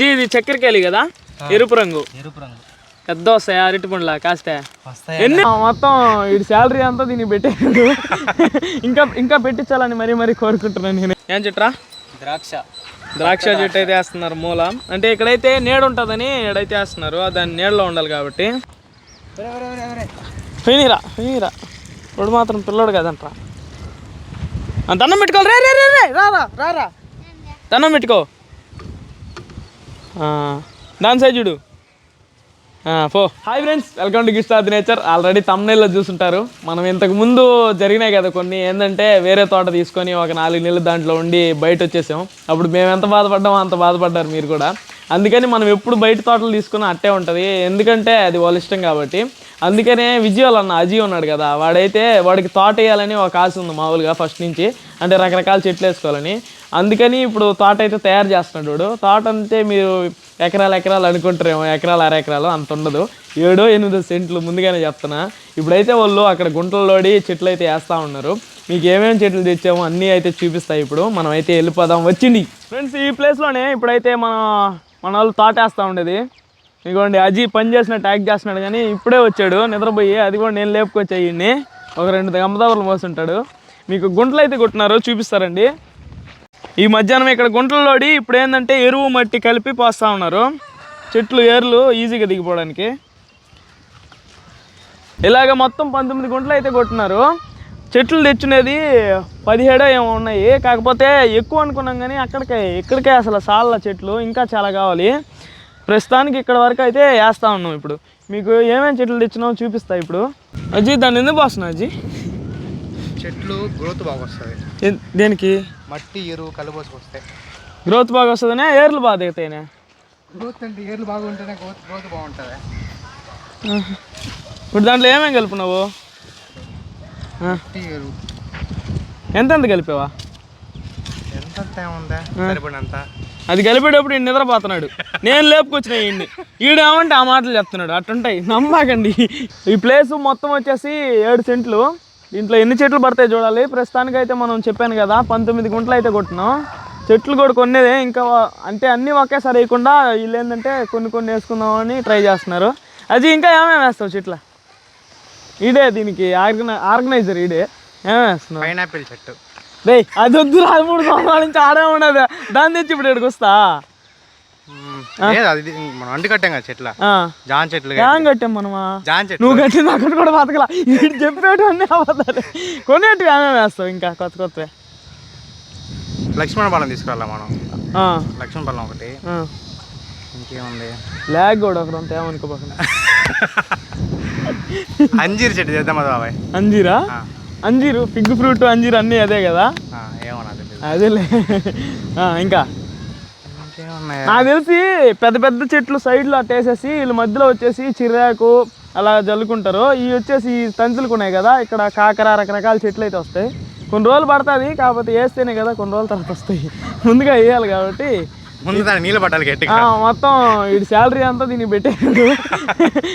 అజీ ఇది చక్కెరకేళి కదా? ఎరుపు రంగు. ఎరుపు రంగు. పెద్ద వస్తాయి? అరటి పండ్ల? కాస్తే. వస్తాయి? ఎన్ని? మొత్తం వీడి శాలరీ అంతా దీనికి పెట్టాడు ఇంకా ఇంకా పెట్టించాలని మరీ మరీ కోరుకుంటున్నాను నేను. ఏం చెట్రా? ద్రాక్ష. ద్రాక్ష చెట్టు అయితే వేస్తున్నారు మూల. అంటే ఇక్కడైతే నీడ ఉంటుందని ఇక్కడైతే వేస్తున్నారు. దాని నీడలో ఉండాలి కాబట్టి. ఫినీరా ఫినీరా. ఇప్పుడు మాత్రం పిల్లోడు కదంట్రా. దండం పెట్టుకోవాలి. రే రే రే రే రారా రారా దండం పెట్టుకో. దాని సైజ్ చూడు. ఫో hi friends welcome to gist of the nature already తమ్నైల్లో చూసుంటారు. మనం ఇంతకు ముందు జరిగినాయి కదా కొన్ని. ఏంటంటే వేరే తోట తీసుకొని ఒక నాలుగు నెలలు దాంట్లో ఉండి బయట వచ్చేసాం అప్పుడు మేము ఎంత బాధపడ్డామో అంత బాధపడ్డారు మీరు కూడా. అందుకని మనం ఎప్పుడు బయట తోటలు తీసుకుని అట్టే ఉంటుంది. ఎందుకంటే అది వాళ్ళ ఇష్టం కాబట్టి. అందుకనే విజయాలు అన్న అజీ ఉన్నాడు కదా. వాడైతే వాడికి తోట వేయాలని ఒక ఆశ ఉంది మామూలుగా ఫస్ట్ నుంచి. అంటే రకరకాల చెట్లు వేసుకోవాలని. అందుకని ఇప్పుడు తోట అయితే తయారు చేస్తున్నాడు వాడు. తోట అంటే మీరు ఎకరాలు ఎకరాలు అనుకుంటారేమో ఎకరాలు అర ఎకరాలు అంత ఉండదు. ఏడో ఎనిమిదో సెంట్లు ముందుగానే చెప్తున్నా. ఇప్పుడైతే వాళ్ళు అక్కడ గుంటల్లోడి చెట్లు అయితే వేస్తూ ఉన్నారు. మీకు ఏమేమి చెట్లు తెచ్చామో అన్నీ అయితే చూపిస్తాయి ఇప్పుడు. మనం అయితే వెళ్ళిపోదాం. వచ్చింది. ఫ్రెండ్స్ ఈ ప్లేస్లోనే ఇప్పుడైతే మన మన వాళ్ళు తోట వేస్తూ ఉండేది. ఇదిగోండి అజీ పని చేసిన ట్యాగ్ చేస్తున్నాడు కానీ ఇప్పుడే వచ్చాడు. నిద్రపోయి అది కూడా నేను లేపుకొచ్చాయి ఒక రెండు గమ్మదాబులు మోస్తుంటాడు మీకు గుంటలు అయితే కొట్టినారు చూపిస్తారండి. ఈ మధ్యాహ్నం ఇక్కడ గుంటల్లోడి ఇప్పుడు ఏంటంటే ఎరువు మట్టి కలిపి పోస్తూ ఉన్నారు. చెట్లు ఏర్లు ఈజీగా దిగిపోవడానికి. ఇలాగ మొత్తం పంతొమ్మిది గుంటలు అయితే కొట్టినారు. చెట్లు తెచ్చునేది పదిహేడో ఏమో ఉన్నాయి. కాకపోతే ఎక్కువ అనుకున్నాం కానీ అక్కడికే ఇక్కడికే అసలు సాళ్ళ చెట్లు ఇంకా చాలా కావాలి. ప్రస్తుతానికి ఇక్కడ వరకు అయితే వేస్తూ ఉన్నాం ఇప్పుడు. మీకు ఏమేమి చెట్లు తెచ్చినామో చూపిస్తా ఇప్పుడు. అజీ దాన్ని ఎందుకు పోస్తున్నావు అజీ? చెట్లు గ్రోత్ బాగా వస్తుంది. దేనికి? మట్టి ఎరువు కలుపోసి వస్తాయి గ్రోత్ బాగా వస్తుందనే ఏర్లు బాగా దిగుతాయినే? గ్రోత్ అంటే ఏర్లు బాగుంటేనే గ్రోత్ గ్రోత్ బాగుంటుంది. ఇప్పుడు దాంట్లో ఏమేమి కలిపినావు? ఎరువు. ఎంతెంత కలిపావా? ఎంత ఏముందా? సరిపడినంత. అది కలిపేటప్పుడు ఈయన నిద్రపోతున్నాడు. నేను లేపుకొచ్చిన ఈయన్ని ఈడు ఏమంటే ఆ మాటలు చెప్తున్నాడు. అట్టుంటాయి. నమ్మాకండి. ఈ ప్లేస్ మొత్తం వచ్చేసి ఏడు సెంట్లు. దీంట్లో ఎన్ని చెట్లు పడతాయి చూడాలి. ప్రస్తుతానికి అయితే మనం చెప్పాను కదా పంతొమ్మిది గుంటలు అయితే కొట్టినాం. చెట్లు కూడా కొన్నేదే ఇంకా అంటే అన్నీ ఒకేసారి వేయకుండా వీళ్ళు ఏంటంటే కొన్ని కొన్ని వేసుకుందామని ట్రై చేస్తున్నారు. అది ఇంకా ఏమేమి వేస్తావు చెట్ల? ఈడే దీనికి ఆర్గనై ఆర్గనైజర్ ఈడే ఏమేమి వేస్తున్నావు? పైనాపిల్ చెట్టు. రే అది వద్దు రాదు మూడు సంవత్సరాల నుంచి ఆడే ఉన్నది దాన్ని తెచ్చి ఇప్పుడు ఇక్కడికి వస్తా అది మనం అంటు కట్టాం కదా చెట్ల. జాన్ చెట్లు ఏం కట్టాం మనమా? జాన్ చెట్లు. నువ్వు కట్టింది అక్కడ కూడా బతకలా. ఇటు చెప్పేటి అన్నీ అబద్ధాలు. కొనేటివి ఏమేమి వేస్తావు ఇంకా కొత్త కొత్తవి? లక్ష్మణ బలం తీసుకురాలా మనం? లక్ష్మణ బలం ఒకటి. ఇంకేముంది? లాగ్ కూడా ఒకటి అంజీర్ చెట్టు చేద్దాం అది బాబాయ్. అంజీరా. అంజీరు ఫిగ్ ఫ్రూట్ అంజీర్ అన్నీ అదే కదా? ఏమన్నా అదేలే. ఇంకా? నాకు తెలిసి పెద్ద పెద్ద చెట్లు సైడ్లో అట్టేసేసి వీళ్ళ మధ్యలో వచ్చేసి చిరాకు అలా జల్లుకుంటారు. ఇవి వచ్చేసి ఈ తంతులకు ఉన్నాయి కదా ఇక్కడ కాకర రకరకాల చెట్లు అయితే వస్తాయి. కొన్ని రోజులు పడుతుంది కాకపోతే వేస్తేనే కదా కొన్ని రోజుల తర్వాత వస్తాయి. ముందుగా వేయాలి కాబట్టి. ముందు దాన్ని నీళ్ళు పట్టాలి గట్టిగా. ఆ, మొత్తం వీడి శాలరీ అంతా దీనికి పెట్టాడు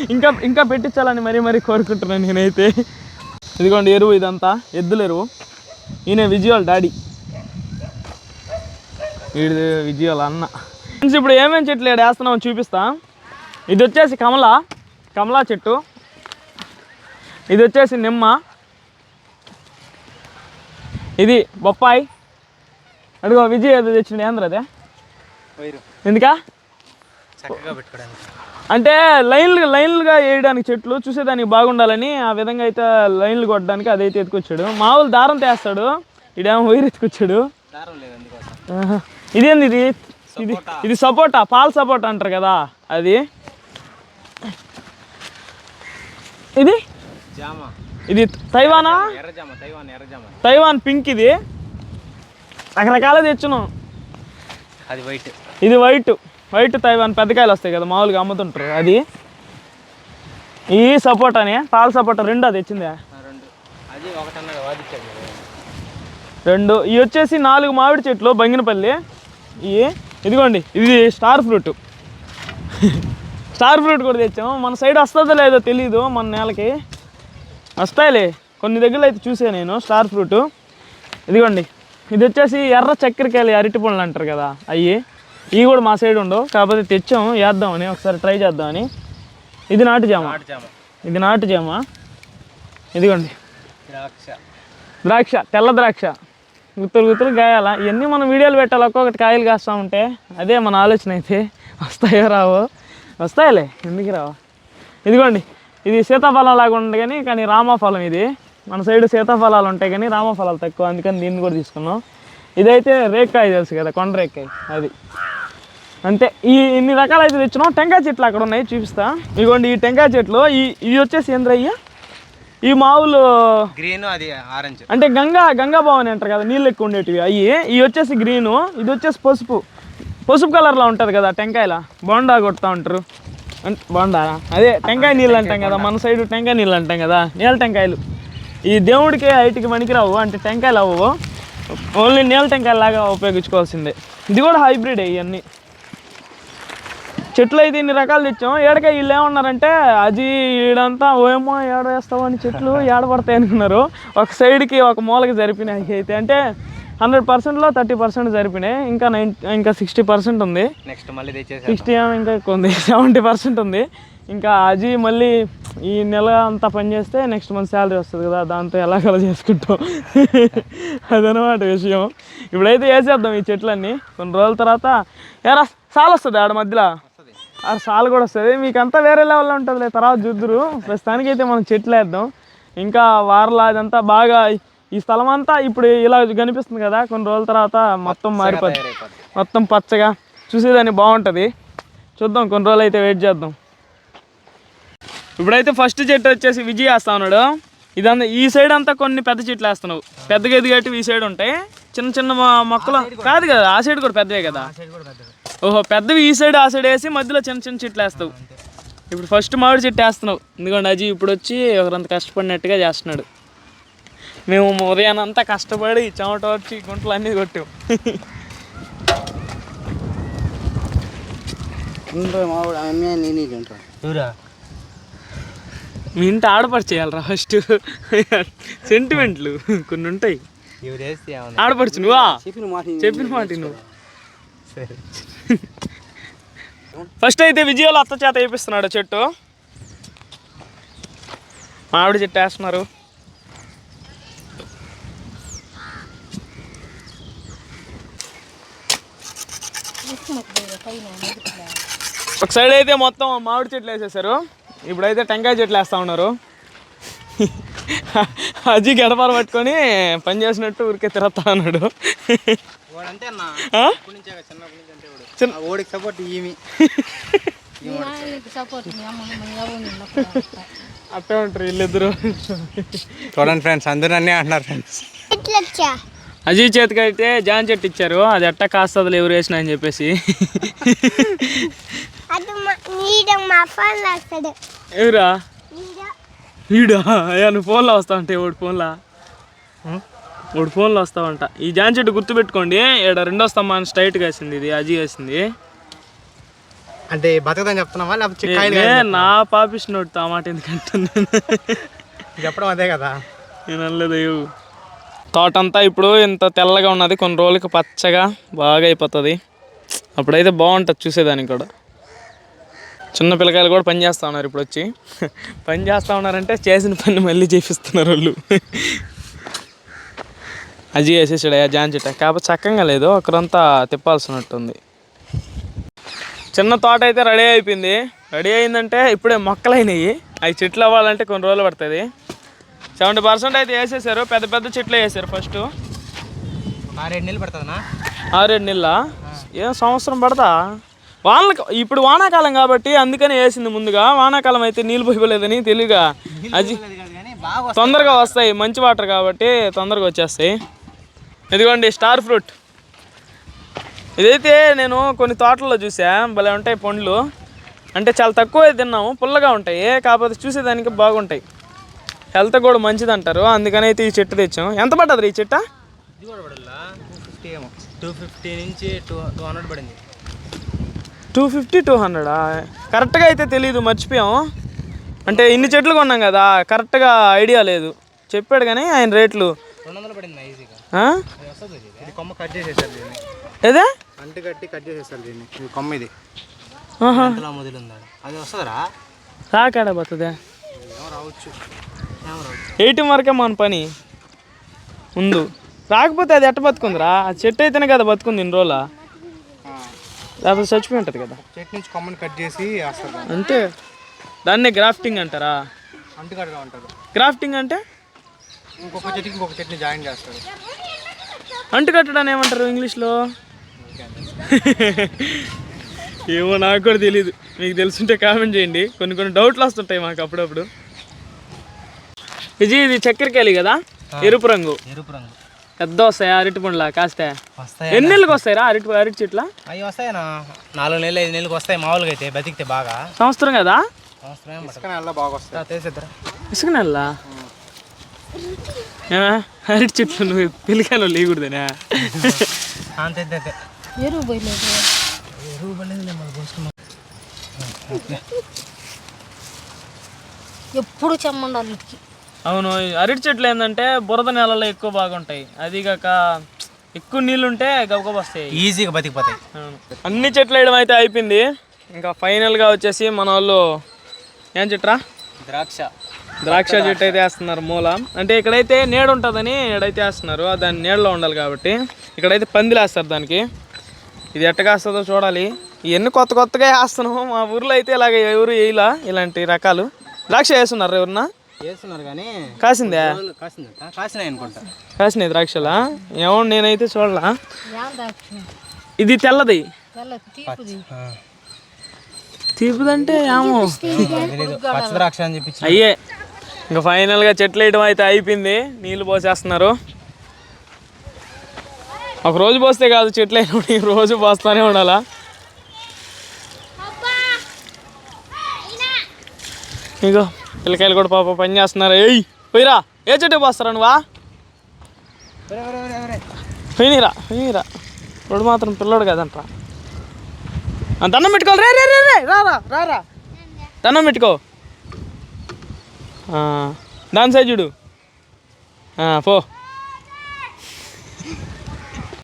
ఇంకా ఇంకా పెట్టించాలని మరీ మరీ కోరుకుంటున్నాను నేనైతే. ఇదిగోండి ఎరువు ఇదంతా. ఎద్దుల ఎరువు. ఈయన విజయాల డాడీ. వీడి విజయాల అన్న. ఫ్రెండ్స్ ఇప్పుడు ఏమేమి చెట్లు ఇక్కడ వేస్తున్నామో చూపిస్తా. ఇది వచ్చేసి కమల కమలా చెట్టు. ఇది వచ్చేసి నిమ్మ. ఇది బొప్పాయి. అడుగు విజయ్ ఏదో తెచ్చిండు ఏంద్ర అదే? ఎందుకా? అంటే లైన్లు లైన్లుగా వేయడానికి చెట్లు చూసేదానికి బాగుండాలని ఆ విధంగా అయితే లైన్లు కొట్టడానికి అదైతే ఎత్తుకొచ్చాడు. మామూలు దారం తీస్తాడు ఇడేమో వైర్ ఎత్తుకొచ్చాడు. ఇదేంది ఇది? ఇది ఇది సపోటా పాల సపోటా అంటారు కదా అది. ఇది? ఇది తైవానా? తైవాన్ పింక్ ఇది. రకరకాల తెచ్చును. అది వైట్. ఇది వైట్ వైట్ తైవాన్ పెద్దకాయలు వస్తాయి కదా మామూలుగా అమ్ముతుంటారు అది. ఈ సపోటానే పాల సపోటా రెండు అది తెచ్చిందే రెండు. ఇవి వచ్చేసి నాలుగు మామిడి చెట్లు బంగినపల్లి. ఇవి ఇదిగోండి ఇది స్టార్ ఫ్రూట్. స్టార్ ఫ్రూట్ కూడా తెచ్చాము. మన సైడ్ వస్తుందో లేదో తెలీదు మన నేలకి. వస్తాయిలే. కొన్ని దగ్గరలో అయితే చూసా నేను స్టార్ ఫ్రూట్. ఇదిగోండి ఇది వచ్చేసి ఎర్ర చక్కెరకాయలు అరటి పండ్లు అంటారు కదా అవి ఇవి కూడా మా సైడ్ ఉండవు. కాకపోతే తెచ్చాము వేద్దామని ఒకసారి ట్రై చేద్దామని. ఇది నాటు జామ. ఇది నాటు జామ. ఇదిగోండి. ద్రాక్ష. ద్రాక్ష తెల్ల ద్రాక్ష. గుత్తులు గుత్తులు గాయాల? ఇవన్నీ మనం వీడియోలు పెట్టాలి? ఒక్కొక్కటి కాయలు కాస్తా ఉంటే అదే మన ఆలోచన అయితే. వస్తాయో రావో? వస్తాయిలే ఎందుకు రావు? ఇదిగోండి ఇది సీతాఫలం లాగా ఉండదు కానీ కానీ రామఫలం ఇది. మన సైడ్ సీతాఫలాలు ఉంటాయి కానీ రామఫలాలు తక్కువ అందుకని దీన్ని కూడా తీసుకున్నాం. ఇదైతే రేక్కాయ తెలుసు కదా కొండ రేక్కాయ అది. అంతే. ఈ ఇన్ని రకాలు అయితే తెచ్చినాం. టెంకాయ చెట్లు అక్కడ ఉన్నాయి చూపిస్తా. ఇదిగోండి ఈ టెంకాయ చెట్లు ఈ ఇవి వచ్చేసి ఏంద్రయ్యా? ఈ మామూలు గ్రీన్ అది ఆరెంజ్. అంటే గంగా గంగా భవాని అంటారు కదా నీళ్ళు ఎక్కువ ఉండేటివి. అవి ఇవి వచ్చేసి గ్రీను ఇది వచ్చేసి పసుపు. పసుపు కలర్లో ఉంటుంది కదా టెంకాయల. బోండా కొడతా ఉంటారు. అంటే బోండా? అదే టెంకాయ నీళ్ళు అంటాం కదా మన సైడ్ టెంకాయ నీళ్ళు అంటాం కదా నీళ్ళ టెంకాయలు. ఈ దేవుడికి హైట్కి పనికిరావు అంటే టెంకాయలు అవ్వవు. ఓన్లీ నీళ్ళ టెంకాయలు లాగా ఉపయోగించుకోవాల్సిందే. ఇది కూడా హైబ్రిడ్ ఇవన్నీ. చెట్లు అయితే ఇన్ని రకాలు తెచ్చాం. ఏడకాయ వీళ్ళు ఏమన్నారంటే అది ఈడంతా ఓయమ్మో ఏడ అని చెట్లు ఏడబడతాయి అనుకున్నారు. ఒక సైడ్కి ఒక మూలకి జరిపినాయి అయితే. అంటే హండ్రెడ్ పర్సెంట్లో థర్టీ పర్సెంట్ జరిపినాయి. ఇంకా నైన్ ఇంకా సిక్స్టీ పర్సెంట్ ఉంది. నెక్స్ట్ మళ్ళీ తెచ్చేసి సిక్స్టీ ఇంకా ఎక్కువ ఉంది సెవెంటీ పర్సెంట్ ఉంది. ఇంకా అది మళ్ళీ ఈ నెల అంతా పని చేస్తే నెక్స్ట్ మంత్ శాలరీ వస్తుంది కదా దాంతో ఎలాగలా చేసుకుంటాం. అదనమాట విషయం. ఇప్పుడైతే వేసేద్దాం ఈ చెట్లన్నీ. కొన్ని రోజుల తర్వాత ఏరా సాల్ వస్తుంది ఆడ మధ్యలో. ఆ సాల్ కూడా వస్తుంది. మీకు అంతా వేరే లెవెల్లో ఉంటుంది తర్వాత చూద్దురు. ప్రస్తుతానికి అయితే మనం చెట్లు వేద్దాం ఇంకా వారల అదంతా బాగా ఈ స్థలం అంతా ఇప్పుడు ఇలా కనిపిస్తుంది కదా. కొన్ని రోజుల తర్వాత మొత్తం మారిపోద్ది. మొత్తం పచ్చగా చూసేదాన్ని బాగుంటుంది. చూద్దాం. కొన్ని రోజులు అయితే వెయిట్ చేద్దాం. ఇప్పుడైతే ఫస్ట్ చెట్టు వచ్చేసి విజయ్ వేస్తా ఉన్నాడు ఇదంతా ఈ సైడ్ అంతా కొన్ని పెద్ద చెట్లు వేస్తున్నావు. పెద్దగా ఎదిగేటివి ఈ సైడ్ ఉంటాయి. చిన్న చిన్న మొక్కలు కాదు కదా. ఆ సైడ్ కూడా పెద్దవే కదా. ఓహో పెద్దవి ఈ సైడ్ ఆ సైడ్ వేసి మధ్యలో చిన్న చిన్న చెట్లు వేస్తావు ఇప్పుడు ఫస్ట్ మామిడి చెట్టు వేస్తున్నావు. ఎందుకంటే అజీ ఇప్పుడు వచ్చి ఒకరంత కష్టపడినట్టుగా చేస్తున్నాడు. మేము ఉదయాన్నే అంతా కష్టపడి చెమట వచ్చి గుంటలు అన్నీ కొట్టాం. మీ ఇంటి ఆడపడి చేయాలరా ఫస్ట్ సెంటిమెంట్లు కొన్ని ఉంటాయి. ఆడపడుచు నువ్వా? చెప్పిన మాట చెప్పిన మాట నువ్వు. సరే. ఫస్ట్ అయితే విజయాలు అత్త చేత వేపిస్తున్నాడు చెట్టు. మామిడి చెట్టు వేస్తున్నారు. ఒక సైడ్ అయితే మొత్తం మామిడి చెట్లు వేసేసారు. ఇప్పుడైతే టెంకాయ చెట్లు వేస్తూ ఉన్నారు. అజీ గడపలు పట్టుకొని పని చేసినట్టు ఊరికే తిరుగుతా ఉన్నాడు. సపోర్ట్ అట్టే ఉంటారు వీళ్ళిద్దరు. చూడండి ఫ్రెండ్స్ అందరూ అన్నీ అంటున్నారు ఫ్రెండ్స్. అజయ్ చేతికి అయితే జాన్ చెట్టు ఇచ్చారు. అది ఎట్ట కాస్తుంది ఎవరు వేసిన అని చెప్పేసి. ఎవరా? నువ్వు ఫోన్లో వస్తావు అంటే ఒకటి ఫోన్లో ఒకటి ఫోన్లో వస్తావంట. ఈ జాన్ చెట్టు గుర్తుపెట్టుకోండి. ఇక్కడ రెండో స్తంభాన్ని స్ట్రైట్గా వేసింది ఇది అజీ వేసింది. అంటే బతకదని చెప్తున్నావా? లేకపోతే నా పాపిస్ నోట్ ఆ మాట ఎందుకంటుంది? చెప్పడం అదే కదా. నేను అనలేదు తోటంతా ఇప్పుడు ఇంత తెల్లగా ఉన్నది కొన్ని రోజులకి పచ్చగా బాగా అయిపోతుంది. అప్పుడైతే బాగుంటుంది చూసేదానికి కూడా. చిన్న పిల్లకాయలు కూడా పని చేస్తూ ఉన్నారు ఇప్పుడు వచ్చి పని చేస్తూ ఉన్నారంటే చేసిన పని మళ్ళీ చేపిస్తున్నారు వాళ్ళు. అజీ వేసేసాడు జాన్ చెట్టు. కాకపోతే చక్కగా లేదు ఒకరంతా తిప్పాల్సినట్టుంది. చిన్న తోట అయితే రెడీ అయిపోయింది. రెడీ అయిందంటే ఇప్పుడే మొక్కలు అయినాయి అవి చెట్లు అవ్వాలంటే కొన్ని రోజులు పడుతుంది. సెవెంటీ పర్సెంట్ అయితే వేసేసారు. పెద్ద పెద్ద చెట్లు వేసారు ఫస్ట్. ఆరేడు నెలలు పడుతుందన్నా? ఆరేడు నెలల? ఏం సంవత్సరం పడతా వానలకు ఇప్పుడు వానాకాలం కాబట్టి అందుకని వేసింది ముందుగా. వానాకాలం అయితే నీళ్ళు పోయలేదని తెలియగా. అది తొందరగా వస్తాయి. మంచి వాటర్ కాబట్టి తొందరగా వచ్చేస్తాయి. ఇదిగోండి స్టార్ ఫ్రూట్. ఇదైతే నేను కొన్ని తోటల్లో చూసా భలే ఉంటాయి పండ్లు. అంటే చాలా తక్కువ తిన్నాము పుల్లగా ఉంటాయి కాకపోతే చూసేదానికి బాగుంటాయి. హెల్త్ కూడా మంచిది అంటారు అందుకని అయితే ఈ చెట్టు తెచ్చాం ఎంత పడ్డది ఈ చెట్ట? టూ ఫిఫ్టీ టూ ఫిఫ్టీ నుంచి టూ టూ హండ్రెడ్ పడింది. టూ ఫిఫ్టీ టూ హండ్రెడా కరెక్ట్గా అయితే తెలియదు మర్చిపోయాం అంటే ఇన్ని చెట్లు కొన్నాం కదా కరెక్ట్గా ఐడియా లేదు. చెప్పాడు కానీ ఆయన రేట్లు. రెండు వందలు పడింది. కొమ్మ కట్ చేసేసారు దీన్ని. ఏదే? అంటు కట్టి కట్ దీన్ని. ఇది కొమ్మ అది వస్తుందిరా రాకాడ పోతుందా. ఏమో రావచ్చు. ఎయిటీన్ వరకే మన పని? ముందు రాకపోతే అది ఎట్ట బతుకుందిరా? ఆ చెట్టు అయితేనే కదా బతుకుంది ఇన్ని రోజుల. లేకపోతే చచ్చిపోయి ఉంటుంది కదా. చెట్టు నుంచి కొమ్మని కట్ చేసి అంతే దాన్నే. గ్రాఫ్టింగ్ అంటారా? అంటు అంటారు. గ్రాఫ్టింగ్ అంటే? ఇంకొక చెట్టుకి ఇంకొక చెట్టుని జాయిన్ చేస్తారు. అంటు కట్టడాన్ని ఏమంటారు ఇంగ్లీష్లో? ఏమో నాకు కూడా తెలియదు మీకు తెలుసుంటే కామెంట్ చేయండి. కొన్ని కొన్ని డౌట్లు వస్తుంటాయి మాకు అప్పుడప్పుడు. విజయ్ ఇది చక్కెరకేళి కదా? ఎరుపు రంగు. ఎరుపు రంగు. పెద్ద వస్తాయి? అరటి పండ్లా? కాస్తే వస్తాయి ఎన్ని నెలలకు వస్తాయిరా అరటి అరటి చెట్ల? అవి వస్తాయనా నాలుగు నెలలు ఐదు నెలలకు వస్తాయి మామూలుగా అయితే బతికితే బాగా. సంవత్సరం కదా? సంవత్సరం ఏం పట్టదు. ఇసుక నెలలో బాగా వస్తాయి. తీసేద్దరా. ఇసుక నెల అరటి చెట్లు నువ్వు పిల్లకాయలు లేకూడదనే అంతే అంతే అంతే. ఎరువు పోయలేదు. ఎరువు పడలేదు మనం పోసుకున్నాం. ఎప్పుడు చెమ్మండాలి అవును అరటి చెట్లు ఏంటంటే బురద నేలలో ఎక్కువ బాగుంటాయి. అది కాక ఎక్కువ నీళ్ళు ఉంటే గబగబ వస్తాయి. ఈజీగా బతికిపోతాయి. అన్ని చెట్లు వేయడం అయితే అయిపోయింది. ఇంకా ఫైనల్గా వచ్చేసి మన వాళ్ళు ఏం చెట్రా? ద్రాక్ష. ద్రాక్ష చెట్టు అయితే వేస్తున్నారు మూల. అంటే ఇక్కడైతే నీడ ఉంటుందని ఇక్కడైతే వేస్తున్నారు. దాని నీడలో ఉండాలి కాబట్టి. ఇక్కడైతే పందిలు వేస్తారు దానికి. ఇది ఎట్ట కాస్తుందో చూడాలి. ఇవన్నీ కొత్త కొత్తగా వేస్తున్నాము. మా ఊర్లో అయితే ఇలాగ ఎవరు వేయలా ఇలాంటి రకాలు. ద్రాక్ష వేస్తున్నారు ఎవరన్నా? చేస్తున్నారు కానీ కాసిందే? కాసినాయి అనుకుంటా. కాసినాయి ద్రాక్షలా? ఏమో నేనైతే చూడలా. ఇది తెల్లది. తెల్ల తీపుది. తీపుదంటే ఏమో. పచ్చద్రాక్ష అని చెప్పి అయ్యే ఇంకా ఫైనల్గా చెట్లు వేయడం అయితే అయిపోయింది. నీళ్ళు పోసేస్తున్నారు. ఒక రోజు పోస్తే కాదు చెట్లు అయినప్పుడు ఈ రోజు పోస్తానే ఉండాలా? ఇగో పిల్లకాయలు కూడా పాప పని చేస్తున్నారు. ఏయ్ పోయిరా. ఏ చెట్టు పోస్తారా నువ్వా? పోయినరా పోయినరా. ఇప్పుడు మాత్రం పిల్లోడు కదంట్రా. దండం పెట్టుకోవాలి. రే రే రే రే రారా రారా దండం పెట్టుకో. దాని సైడ్ చూడు. పో.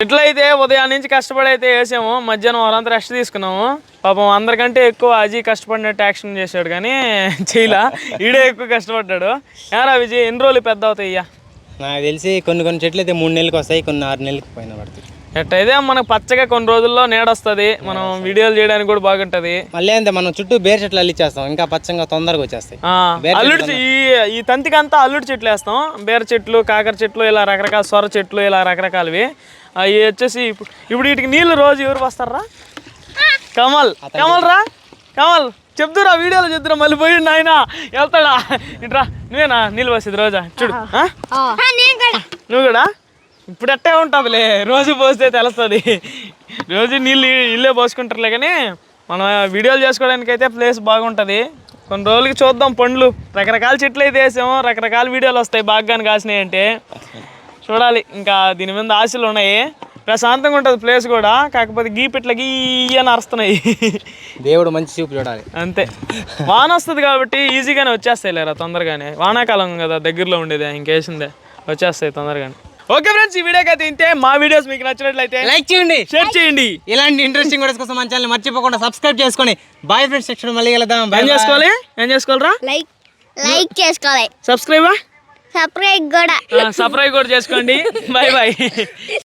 ఇట్లయితే ఉదయం నుంచి కష్టపడి అయితే వేసాము మధ్యాహ్నం వారంతా రెస్ట్ తీసుకున్నాము పాపం అందరికంటే ఎక్కువ అజీ కష్టపడినట్టు యాక్షన్ చేశాడు కానీ చేయలా. ఈడే ఎక్కువ కష్టపడ్డాడు. ఏరా విజయ్ ఎన్ని రోజులు పెద్ద అవుతాయ్యా నాకు తెలిసి కొన్ని కొన్ని చెట్లు అయితే మూడు నెలలకు వస్తాయి కొన్ని ఆరు నెలలకు పైన పడుతుంది ఎట్టయితే మనకు పచ్చగా కొన్ని రోజుల్లో నీడొస్తుంది. మనం వీడియోలు చేయడానికి కూడా బాగుంటుంది. మళ్ళీ అంతే మనం చుట్టూ బేర్ చెట్లు అల్లిచ్చేస్తాం ఇంకా పచ్చంగా తొందరగా వచ్చేస్తాయి. అల్లుడి ఈ ఈ తంతికంతా అల్లుడి చెట్లు వేస్తాం. బేర చెట్లు కాకర చెట్లు ఇలా రకరకాల సొర చెట్లు ఇలా రకరకాలవి. అవి వచ్చేసి ఇప్పుడు ఇప్పుడు వీటికి నీళ్ళు రోజు ఎవరు వస్తారా కమల్. కమల్ రా. కమల్ చెప్తురా వీడియోలో చెప్తురా మళ్ళీ పోయి నాయన వెళ్తాడా? ఇట్రా నువ్వేనా? నీళ్ళు పోసేది రోజా. చూడు. ఆ? నేను కూడా. నువ్వు కూడా? ఇప్పుడు ఎట్టే ఉంటుందిలే. రోజు పోస్తే తెలుస్తుంది. రోజు నీళ్ళు ఇల్లే పోసుకుంటారులే కానీ మనం వీడియోలు చేసుకోవడానికి అయితే ప్లేస్ బాగుంటుంది. కొన్ని రోజులకి చూద్దాం పండ్లు. రకరకాల చెట్లు అయితే వేసాము. రకరకాల వీడియోలు వస్తాయి బాగానే కాసినాయి అంటే. చూడాలి. ఇంకా దీని మీద ఆశలు ఉన్నాయి. ప్రశాంతంగా ఉంటుంది ప్లేస్ కూడా. కాకపోతే గీ పిట్ల గీ అని అరుస్తున్నాయి. దేవుడు మంచి చూపు చూడాలి. అంతే. వాన వస్తుంది కాబట్టి ఈజీగానే వచ్చేస్తాయి లేరా తొందరగానే. వానాకాలం కదా దగ్గరలో ఉండేది ఇంకేసిందే. వచ్చేస్తాయి తొందరగానే. ఓకే ఫ్రెండ్స్ ఈ వీడియోకి అయితే ఇంతే. మా వీడియోస్ మీకు నచ్చినట్లయితే లైక్ చేయండి. షేర్ చేయండి. ఇలాంటి ఇంట్రెస్టింగ్ వీడియోస్ కోసం మన ఛానల్ మర్చిపోకుండా సబ్స్క్రైబ్ చేసుకోండి బాయ్ ఫ్రెండ్స్ సెక్షన్ మళ్ళీ వెళ్దాం ఏం చేసుకోవాలి? ఏం చేసుకోవాలరా? లైక్ లైక్ చేసుకోవాలి. సబ్స్క్రైబా సబ్స్క్రైబ్ కూడా. సబ్స్క్రైబ్ కూడా చేసుకోండి. Bye bye